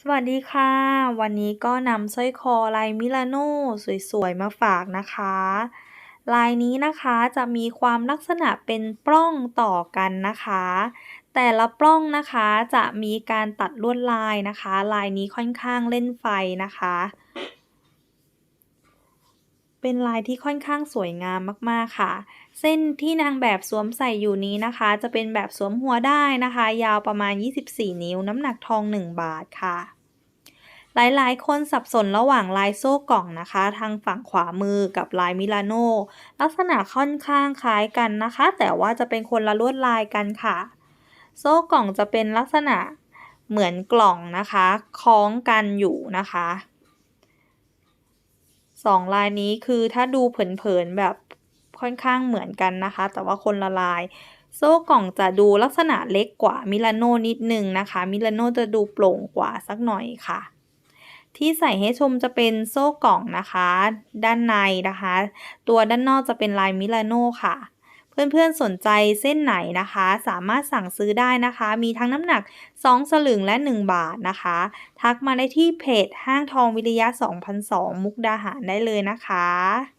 สวัสดีค่ะ วันนี้ก็นำสร้อยคอลายมิลานโนสวยๆ มาฝากนะคะ ลายนี้นะคะจะมีความลักษณะเป็นปล้องต่อกันนะคะ แต่ละปล้องนะคะจะมีการตัดลวดลายนะคะ ลายนี้ค่อนข้างเล่นไฟนะคะ เป็นลายที่ค่อนข้างสวยงามมากๆค่ะ เส้นที่นางแบบสวมใส่อยู่นี้นะคะ จะเป็นแบบสวมหัวได้นะคะ ยาวประมาณ 24 นิ้ว น้ำหนักทอง 1 บาทค่ะ หลายๆ คนสับสนระหว่างลายโซ่กล่องนะคะ ทางฝั่งขวามือกับลายมิลานโนลักษณะค่อนข้างคล้ายกันนะคะ แต่ว่าจะเป็นคนละลวดลายกันค่ะ โซ่กล่องจะเป็นลักษณะเหมือนกล่องนะคะ คล้องกันอยู่นะคะ สองลายนี้คือถ้าดูเผินๆแบบค่อนข้างเหมือนกันนะคะ แต่ว่าคนละลาย โซ่กล่องจะดูลักษณะเล็กกว่ามิลานโนนิดนึงนะคะ มิลานโนจะดูโปร่งกว่าสักหน่อยค่ะที่ใส่ให้ชมจะเป็นโซ่กล่องนะคะ ด้านในนะคะ ตัวด้านนอกจะเป็นลายมิลานโนค่ะ เพื่อนๆสนใจเส้นไหนนะคะ สามารถสั่งซื้อได้นะคะ มีทั้งน้ำหนัก 2 สลึงและ 1 บาทนะคะ ทักมาได้ที่เพจห้างทองวิริยะ 2002 มุกดาหารได้เลยนะคะ